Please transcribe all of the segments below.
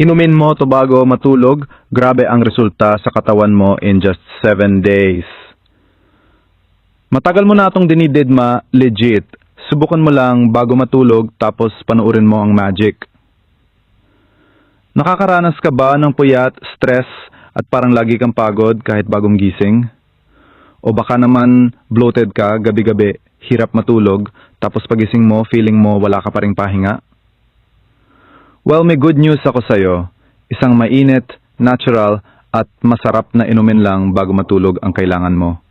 Inumin mo to bago matulog, grabe ang resulta sa katawan mo in just 7 days. Matagal mo na itong dinididma, legit. Subukan mo lang bago matulog tapos panuorin mo ang magic. Nakakaranas ka ba ng puyat, stress, at parang lagi kang pagod kahit bagong gising? O baka naman bloated ka gabi-gabi, hirap matulog, tapos pagising mo, feeling mo wala ka pa ring pahinga? Well, may good news ako sa'yo. Isang mainit, natural, at masarap na inumin lang bago matulog ang kailangan mo.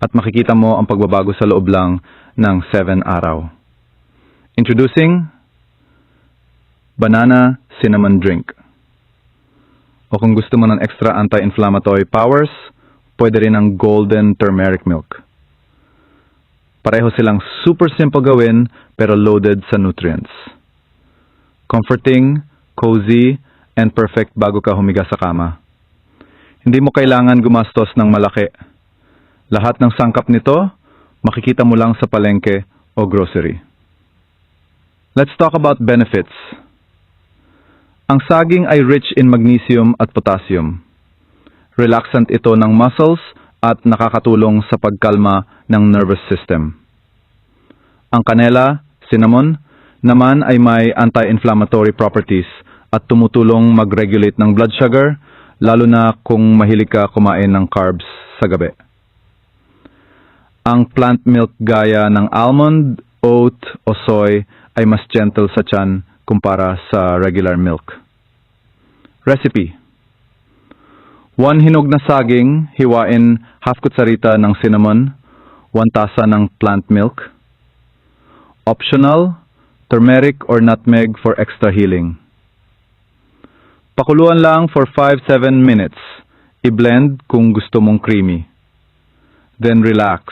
At makikita mo ang pagbabago sa loob lang ng 7 araw. Introducing Banana Cinnamon Drink. O kung gusto mo ng extra anti-inflammatory powers, pwede rin ang Golden Turmeric Milk. Pareho silang super simple gawin pero loaded sa nutrients. Comforting, cozy, and perfect bago ka humiga sa kama. Hindi mo kailangan gumastos ng malaki. Lahat ng sangkap nito, makikita mo lang sa palengke o grocery. Let's talk about benefits. Ang saging ay rich in magnesium at potassium. Relaxant ito ng muscles at nakakatulong sa pagkalma ng nervous system. Ang kanela, cinnamon, naman ay may anti-inflammatory properties at tumutulong mag-regulate ng blood sugar, lalo na kung mahilig ka kumain ng carbs sa gabi. Ang plant milk gaya ng almond, oat o soy ay mas gentle sa tiyan kumpara sa regular milk. Recipe 1 hinog na saging, hiwain half kutsarita ng cinnamon, 1 tasa ng plant milk. Optional, turmeric or nutmeg for extra healing. Pakuluan lang for 5-7 minutes. I-blend kung gusto mong creamy. Then relax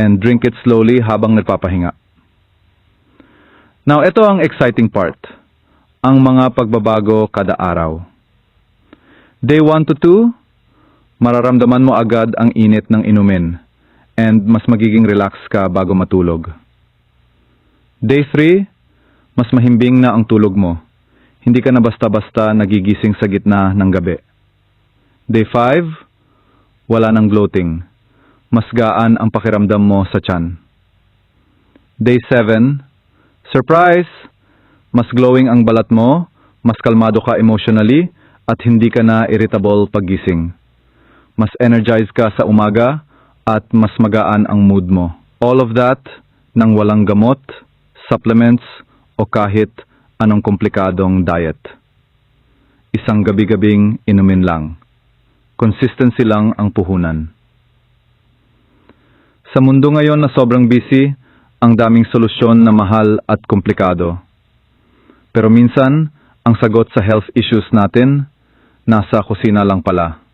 and drink it slowly habang nagpapahinga. Now, ito ang exciting part. Ang mga pagbabago kada araw. Day 1 to 2, mararamdaman mo agad ang init ng inumin and mas magiging relax ka bago matulog. Day 3, mas mahimbing na ang tulog mo. Hindi ka na basta-basta nagigising sa gitna ng gabi. Day 5, wala nang bloating. Mas gaan ang pakiramdam mo sa tiyan. Day 7, surprise! Mas glowing ang balat mo, mas kalmado ka emotionally, at hindi ka na irritable pagising. Mas energized ka sa umaga, at mas magaan ang mood mo. All of that nang walang gamot, supplements, o kahit anong komplikadong diet. Isang gabi-gabing inumin lang. Consistency lang ang puhunan. Sa mundo ngayon na sobrang busy, ang daming solusyon na mahal at komplikado. Pero minsan, ang sagot sa health issues natin, nasa kusina lang pala.